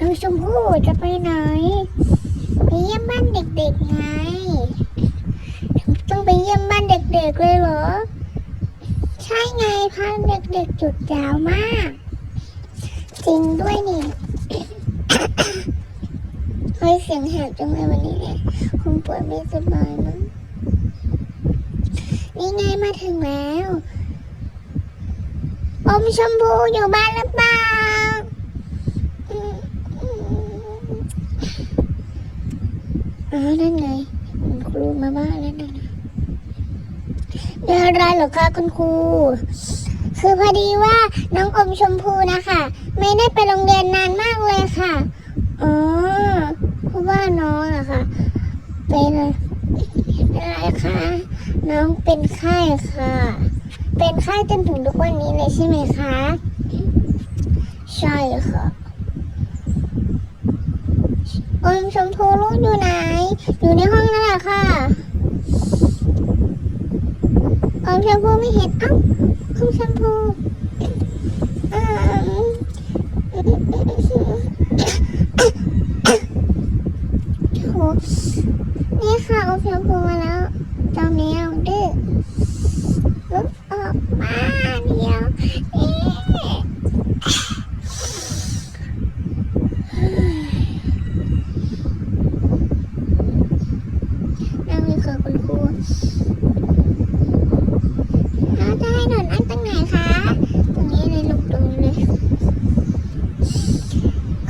น้องชมพู่จะไปไหน ไปเยี่ยมบ้านเด็กๆไง ต้องไปเยี่ยมบ้านเด็กๆเลยเหรอ ใช่ไงพาเด็กๆจุดยาวมาก จริงด้วยนี่เฮ้ยเสียงแหบจังเลยวันนี้คงป่วยไม่สบายมั้งนี่ไงมาถึงแล้ว อมชมพูอยู่บ้านหรือเปล่าอืมอืม อ๋อนั่นไงคุณครูมาบ้านแล้วนะเรื่อะไรเหรอคะคุณครู คือพอดีว่าน้องอมชมพูนะคะ ไม่ได้ไปโรงเรียนนานมากเลยค่ะ อ๋อ เพราะว่าน้องอะค่ะ เป็นอะไรคะ น้องเป็นไข้ค่ะ เป็นไข้จนถึงทุกวันนี้เลยใช่ไหมคะ ใช่ค่ะ อมชมพูลูกอยู่ไหน อยู่ในห้องนั่นแหละค่ะอมชมพูไม่เห็นเอ้าอมชมพูอืมโหนี่ค่ะอชมพูมาแล้วเจ้าแมวดื้ออกมาเดี๋ยวเอ๊ะ นั่งนี่คือคุณครูเราจะให้หนูนั่งตรงไหนคะ ตรงนี้เลยลูกตรงนี้เลย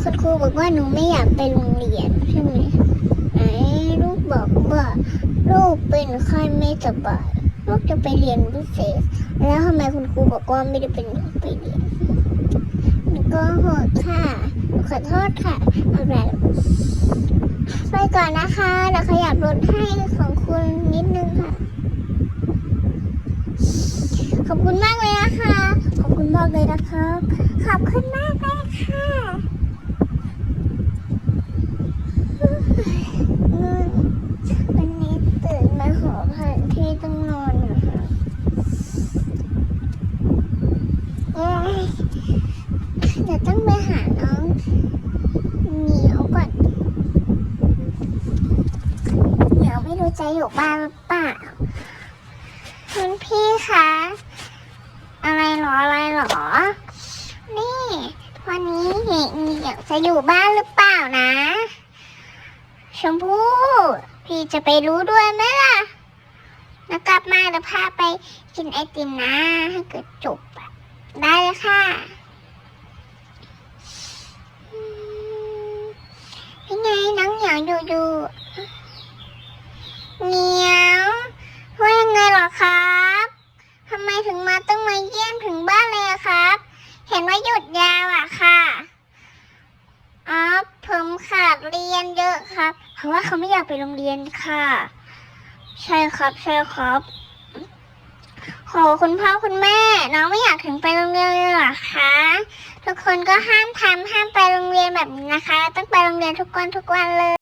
คุณครู บอกว่าหนูไม่อยากไปโรงเรียนใช่ไหมไหนลูกบอกว่าลูกเป็นไข้ไม่สบายลูกจะไปเรียนพิเศษ แล้วทำไมคุณครูบอกว่าไม่ได้เป็นไปเรียนหนูก็โหดค่ะขอโทษค่ะอาไรไปก่อนนะคะเดี๋ยวขยับรถให้ของคุณนิดนึงค่ะ ขอบคุณมากเลยนะคะ ขอบคุณมากเลยนะครับ ขอบคุณมากเลยค่ะอืมวันนี้ตื่นมาหอผ่านที่ต้องนอนนะคะโอ๊ยเดี๋ยว ต้องไปหาน้องเหมียวก่อนเหมียวไม่รู้ใจอยู่บ้านหรือเปล่าคุณพี่คะอะไรหรออะไรหรอ นี่ วันนี้เหงีเหงียวจะอยู่บ้านหรือเปล่านะ ชมพู่พี่จะไปรู้ด้วยไหมล่ะแล้วกลับมาเดี๋ยวพาไปกินไอติมนะ ให้เกิดจบได้เลยค่ะอืมยังไง น้องเหนียวอยู่อยู่เหนียวว่ายังไงหรอครับทำไมถึงมาต้องมาเยี่ยมถึงบ้านเลยครับ เห็นว่าหยุดยาวอะค่ะอ๋อผมขาดเรียนเยอะครับ เพราะว่าเขาไม่อยากไปโรงเรียนค่ะ ใช่ครับใช่ครับโหคุณพ่อคุณแม่น้องไม่อยากถึงไปโรงเรียนเลยหรอคะทุกคนก็ห้ามทำห้ามไปโรงเรียนแบบนี้นะคะ ต้องไปโรงเรียนทุกวันทุกวันเลย